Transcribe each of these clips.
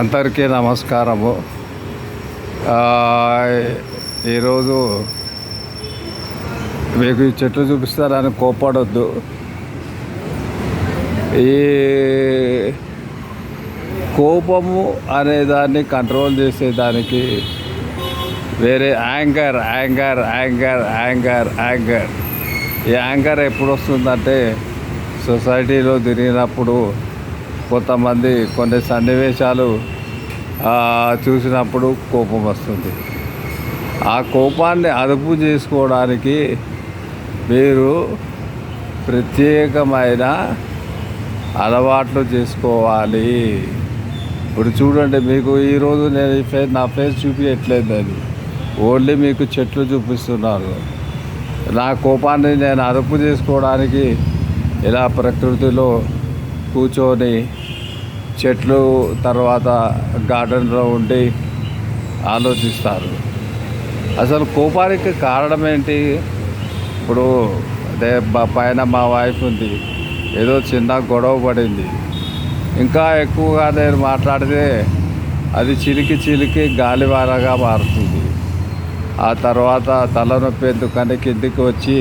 అందరికీ నమస్కారము. ఈరోజు మీకు ఈ చెట్లు చూపిస్తారని కోపడొద్దు. ఈ కోపము అనే దాన్ని కంట్రోల్ చేసేదానికి వేరే anger anger anger anger anger. ఈ యాంగర్ ఎప్పుడు వస్తుందంటే సొసైటీలో తిరిగినప్పుడు కొంతమంది కొన్ని సన్నివేశాలు చూసినప్పుడు కోపం వస్తుంది. ఆ కోపాన్ని అదుపు చేసుకోవడానికి మీరు ప్రత్యేకమైన అలవాట్లు చేసుకోవాలి. ఇప్పుడు చూడండి మీకు ఈరోజు నేను ఈ ఫేస్ నా ఫేస్ చూపించట్లేదని ఓన్లీ మీకు చెట్లు చూపిస్తున్నారు నా కోపాన్ని నేను అదుపు చేసుకోవడానికి ఇలా ప్రకృతిలో కూర్చొని చెట్లు తర్వాత గార్డెన్లో ఉండి ఆలోచిస్తారు. అసలు కోపానికి కారణం ఏంటి? ఇప్పుడు అదే పైన మా వైఫ్ ఉంది. ఏదో చిన్న గొడవ పడింది. ఇంకా ఎక్కువగా నేను మాట్లాడితే అది చిలికి చిలికి గాలివారగా మారుతుంది. ఆ తర్వాత తలనొప్పి ఎందుకని కిందికి వచ్చి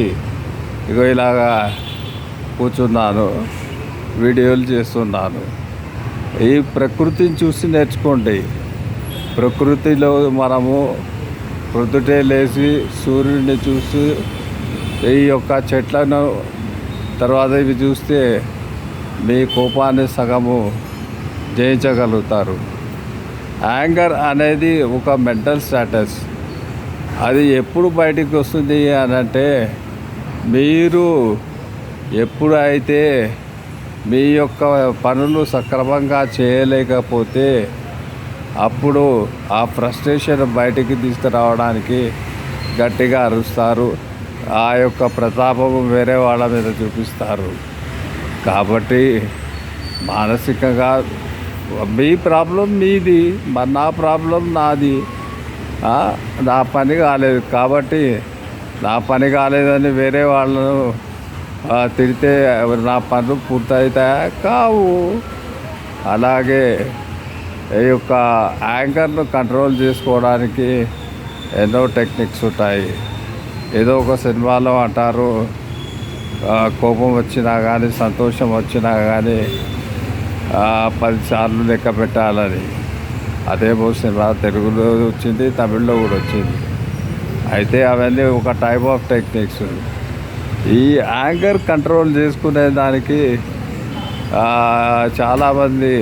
ఇగో ఇలాగా కూర్చున్నాను. వీడియోలు చేస్తున్నాను. ఈ ప్రకృతిని చూసి నేర్చుకోండి. ప్రకృతిలో మనము ప్రొద్దుటే లేచి సూర్యుడిని చూసి ఈ యొక్క చెట్లను తర్వాత ఇవి చూస్తే మీ కోపాన్ని సగము జయించగలుగుతారు. యాంగర్ అనేది ఒక మెంటల్ స్టేటస్ అది ఎప్పుడు బయటికి వస్తుంది అని అంటే మీరు ఎప్పుడైతే మీ యొక్క పనులు సక్రమంగా చేయలేకపోతే అప్పుడు ఆ ఫ్రస్ట్రేషన్ బయటికి తీసుకురావడానికి గట్టిగా అరుస్తారు. ఆ యొక్క ప్రతాపం వేరే వాళ్ళ మీద చూపిస్తారు. కాబట్టి మానసికంగా మీ ప్రాబ్లం మీది మరి నా ప్రాబ్లం నాది. నా పని కాలేదు. కాబట్టి నా పని కాలేదని వేరే వాళ్ళను తిడితే నా పనులు పూర్తవుతాయా కావు. అలాగే ఈ యొక్క యాంకర్ను కంట్రోల్ చేసుకోవడానికి ఎన్నో టెక్నిక్స్ ఉంటాయి. ఏదో ఒక సినిమాలో అంటారు కోపం వచ్చినా కానీ సంతోషం వచ్చినా కానీ పదిసార్లు లెక్క పెట్టాలని. అదేమో సినిమా తెలుగులో వచ్చింది తమిళ్ళో కూడా వచ్చింది. అయితే అవన్నీ ఒక టైప్ ఆఫ్ టెక్నిక్స్ ఈ యాంకర్ కంట్రోల్ చేసుకునే దానికి చాలామంది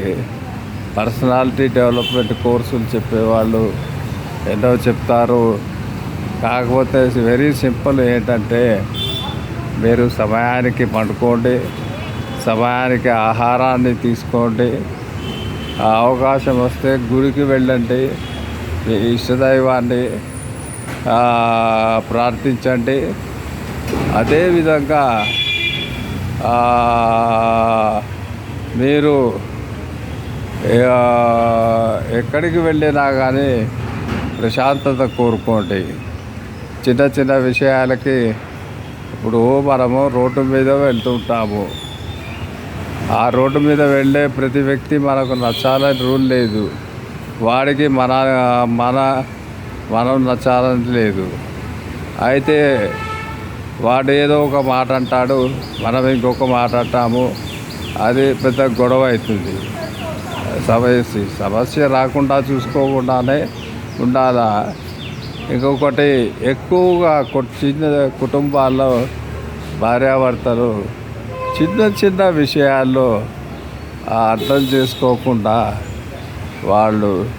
పర్సనాలిటీ డెవలప్మెంట్ కోర్సులు చెప్పేవాళ్ళు ఎన్నో చెప్తారు. కాకపోతే వెరీ సింపుల్ ఏంటంటే మీరు సమయానికి పండుకోండి సమయానికి ఆహారాన్ని తీసుకోండి. ఆ అవకాశం వస్తే గుడికి వెళ్ళండి మీ ఇష్టదైవాన్ని ప్రార్థించండి. అదేవిధంగా మీరు ఎక్కడికి వెళ్ళినా కానీ ప్రశాంతత కోరుకోండి. చిన్న చిన్న విషయాలకి ఇప్పుడు మనము రోడ్డు మీద వెళ్తుంటాము ఆ రోడ్డు మీద వెళ్ళే ప్రతి వ్యక్తి మనకు నచ్చాలని రూల్ లేదు. వాడికి మన మన మనం నచ్చాలని లేదు. అయితే వాడు ఏదో ఒక మాట అంటాడు మనం ఇంకొక మాట అంటాము. అది పెద్ద గొడవ అవుతుంది. సమస్య సమస్య రాకుండా చూసుకోకుండానే ఉండాలా? ఇంకొకటి ఎక్కువగా కొ- చిన్న కుటుంబాల్లో భార్యాభర్తలు చిన్న చిన్న విషయాల్లో అర్థం చేసుకోకుండా వాళ్ళు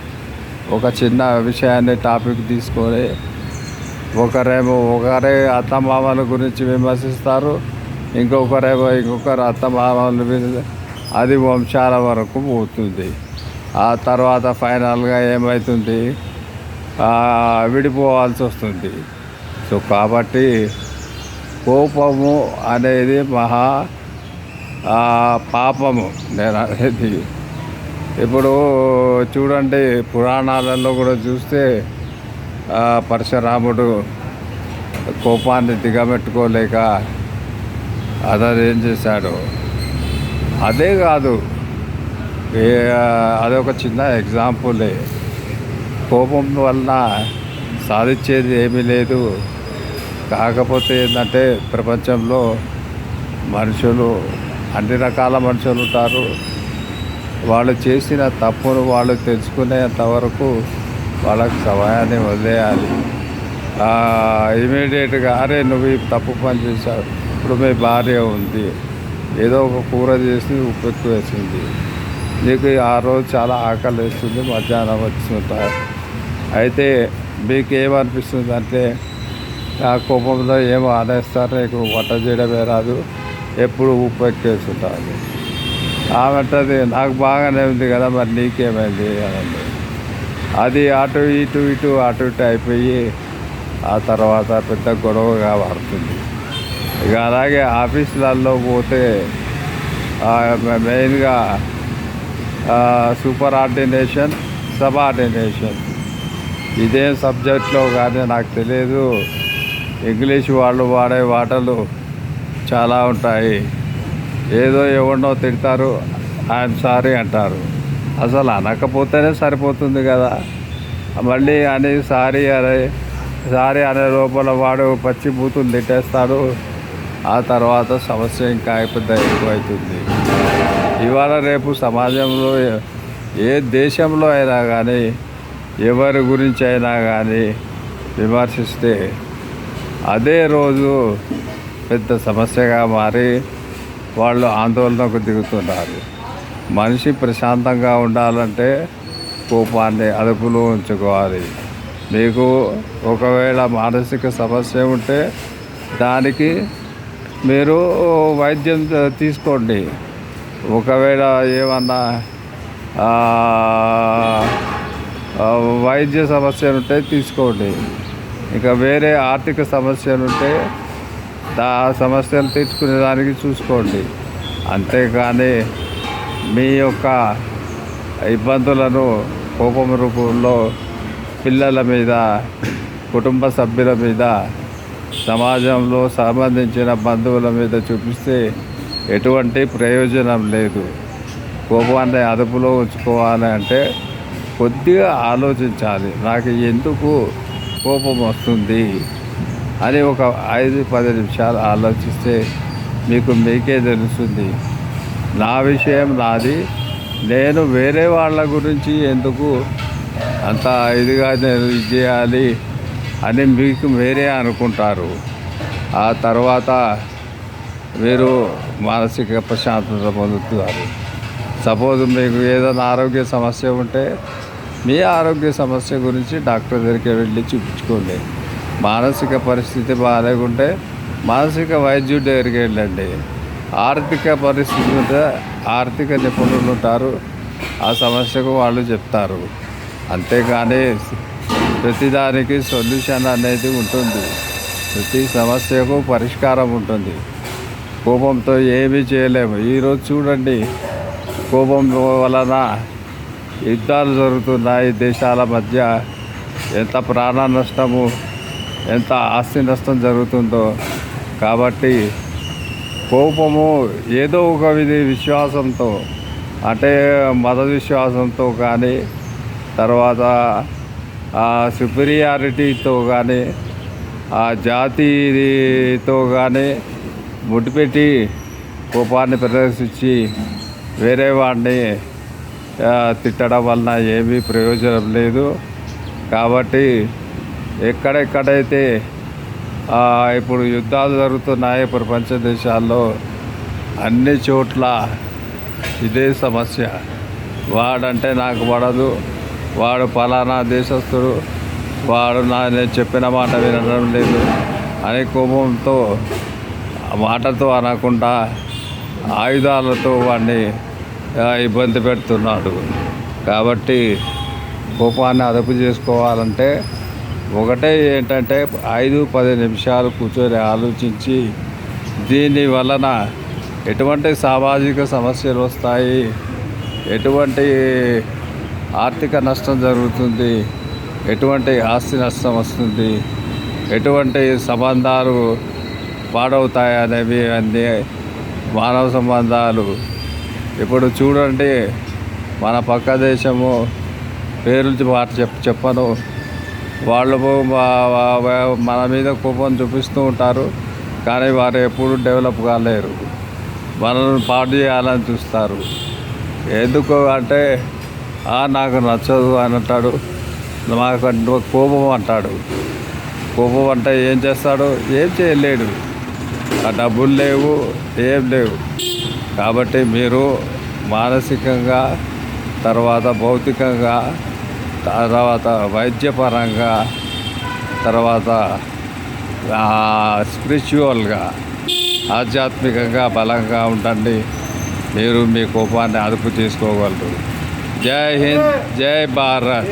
ఒక చిన్న విషయాన్ని టాపిక్ తీసుకొని ఒకరేమో ఒకరే అత్తమామల గురించి విమర్శిస్తారు ఇంకొకరేమో ఇంకొకరు అత్తమామలు అది వంశాల వరకు పోతుంది. ఆ తర్వాత ఫైనల్గా ఏమవుతుంది విడిపోవాల్సి వస్తుంది. సో కాబట్టి కోపము అనేది మహా పాపము నేను అనేది. ఇప్పుడు చూడండి పురాణాలలో కూడా చూస్తే పరశురాముడు కోపాన్ని దిగబెట్టుకోలేక అతను ఏం చేశాడు? అదే కాదు అదొక చిన్న ఎగ్జాంపులే. కోపం వలన సాధించేది ఏమీ లేదు. కాకపోతే ఏంటంటే ప్రపంచంలో మనుషులు అన్ని రకాల మనుషులు ఉంటారు. వాళ్ళు చేసిన తప్పును వాళ్ళు తెలుసుకునేంత వరకు వాళ్ళకు సమయాన్ని వదిలేయాలి. ఇమీడియట్గా అరే నువ్వు ఈ తప్పు పని చేశావు. ఇప్పుడు మీ భార్య ఉంది. ఏదో ఒక కూర చేసి ఉప్పు ఎక్కువ వేసింది. నీకు ఆ రోజు చాలా ఆకలి వేస్తుంది మధ్యాహ్నం వచ్చుంటారు అయితే మీకు ఏమనిపిస్తుంది అంటే ఆ కోపంలో ఏమో ఆనేస్తారు? నీకు వంట చేయడమే రాదు. ఎప్పుడు ఉప్పు ఎక్కేస్తుంటాను ఆమె నాకు బాగానే ఉంది కదా మరి నీకేమైంది? అని అది అటు ఇటు ఇటు అటు ఇటు అయిపోయి ఆ తర్వాత పెద్ద గొడవగా మారుతుంది. ఇక అలాగే ఆఫీసులలో పోతే మెయిన్గా సూపర్ ఆర్డినేషన్ సబ్ ఆర్డినేషన్. ఇదే సబ్జెక్ట్లో కానీ నాకు తెలియదు. ఇంగ్లీష్ వాళ్ళు వాడే వాటలు చాలా ఉంటాయి. ఏదో ఎవరినో తిడతారు ఐఎమ్ సారీ అంటారు. అసలు అనకపోతేనే సరిపోతుంది కదా. మళ్ళీ అని సారీ అనే సారీ అనే లోపల వాడు పచ్చి బూతులు తిట్టేస్తాడు. ఆ తర్వాత సమస్య ఇంకా పెద్ద ఎక్కువైతుంది. ఇవాళ రేపు సమాజంలో ఏ- ఏ దేశంలో అయినా కానీ ఎవరి గురించి అయినా కానీ విమర్శిస్తే అదే రోజు పెద్ద సమస్యగా మారి వాళ్ళు ఆందోళనకు దిగుతున్నారు. మనిషి ప్రశాంతంగా ఉండాలంటే కోపాన్ని అదుపులో ఉంచుకోవాలి. మీకు ఒకవేళ మానసిక సమస్య ఉంటే దానికి మీరు వైద్యం తీసుకోండి. ఒకవేళ ఏమన్నా వైద్య సమస్యలుంటే తీసుకోండి. ఇంకా వేరే ఆర్థిక సమస్యలుంటే దా సమస్యలు తీర్చుకునే దానికి చూసుకోండి. అంతేకాని మీ యొక్క ఇబ్బందులను కోపం రూపంలో పిల్లల మీద కుటుంబ సభ్యుల మీద సమాజంలో సంబంధించిన బంధువుల మీద చూపిస్తే ఎటువంటి ప్రయోజనం లేదు. కోపాన్ని అదుపులో ఉంచుకోవాలి అంటే కొద్దిగా ఆలోచించాలి. నాకు ఎందుకు కోపం వస్తుంది అని ఒక ఐదు పది నిమిషాలు ఆలోచిస్తే మీకు మీకే తెలుస్తుంది. నా విషయం నాది. నేను వేరే వాళ్ళ గురించి ఎందుకు అంత ఇదిగా నేను ఇది చేయాలి అని మీకు వేరే అనుకుంటారు. ఆ తర్వాత మీరు మానసిక ప్రశాంతత పొందుతున్నారు సపోజ్ మీకు ఏదైనా ఆరోగ్య సమస్య ఉంటే మీ ఆరోగ్య సమస్య గురించి డాక్టర్ దగ్గరికి వెళ్ళి చూపించుకోండి. మానసిక పరిస్థితి బాగాలేకుంటే మానసిక వైద్యుడి దగ్గరికి వెళ్ళండి. ఆర్థిక పరిస్థితి మీద ఆర్థిక నిపుణులు ఉంటారు. ఆ సమస్యకు వాళ్ళు చెప్తారు. అంతేకాని ప్రతిదానికి సొల్యూషన్ అనేది ఉంటుంది. ప్రతి సమస్యకు పరిష్కారం ఉంటుంది. కోపంతో ఏమీ చేయలేము. ఈరోజు చూడండి కోపం వలన యుద్ధాలు జరుగుతున్నాయి. దేశాల మధ్య ఎంత ప్రాణ నష్టము ఎంత ఆస్తి నష్టం జరుగుతుందో. కాబట్టి కోపము ఏదో ఒక విధి విశ్వాసంతో అంటే మత విశ్వాసంతో కానీ తర్వాత ఆ సుపీరియారిటీతో కానీ ఆ జాతితో కానీ ముడిపెట్టి కోపాన్ని ప్రదర్శించి వేరే వాడిని తిట్టడం వలన ఏమీ ప్రయోజనం లేదు. కాబట్టి ఎక్కడెక్కడైతే ఇప్పుడు యుద్ధాలు జరుగుతున్నాయి ప్రపంచ దేశాల్లో అన్ని చోట్ల ఇదే సమస్య. వాడంటే నాకు పడదు వాడు ఫలానా దేశస్తుడు వాడు నా నేను చెప్పిన మాట వినడం లేదు అనే కోపంతో ఆ మాటతో అనకుండా ఆయుధాలతో వాడిని ఇబ్బంది పెడుతున్నాడు. కాబట్టి కోపాన్ని అదుపు చేసుకోవాలంటే ఒకటే ఏంటంటే ఐదు పది నిమిషాలు కూర్చొని ఆలోచించి దీని వలన ఎటువంటి సామాజిక సమస్యలు వస్తాయి? ఎటువంటి ఆర్థిక నష్టం జరుగుతుంది? ఎటువంటి ఆస్తి నష్టం వస్తుంది? ఎటువంటి సంబంధాలు పాడవుతాయి అనేవి అన్నీ మానవ సంబంధాలు. ఇప్పుడు చూడండి మన పక్క దేశము పేర్లు మాట చెప్ చెప్పను. వాళ్ళు మన మీద కోపం చూపిస్తూ ఉంటారు కానీ వారు ఎప్పుడు డెవలప్ కాలేరు. మనల్ని పాటు చేయాలని చూస్తారు. ఎందుకు అంటే "ఆ, నాకు నచ్చదు అని అంటాడు. మాకు కోపం అంటాడు. కోపం అంటే ఏం చేస్తాడు? ఏం చేయలేడు. ఆ డబ్బులు లేవు ఏం లేవు. కాబట్టి మీరు మానసికంగా తర్వాత భౌతికంగా తర్వాత వైద్యపరంగా తర్వాత స్పిరిచువల్గా ఆధ్యాత్మికంగా బలంగా ఉండండి. మీరు మీ కోపాన్ని అదుపు చేసుకోగలరు జై హింద్ జై భారత్.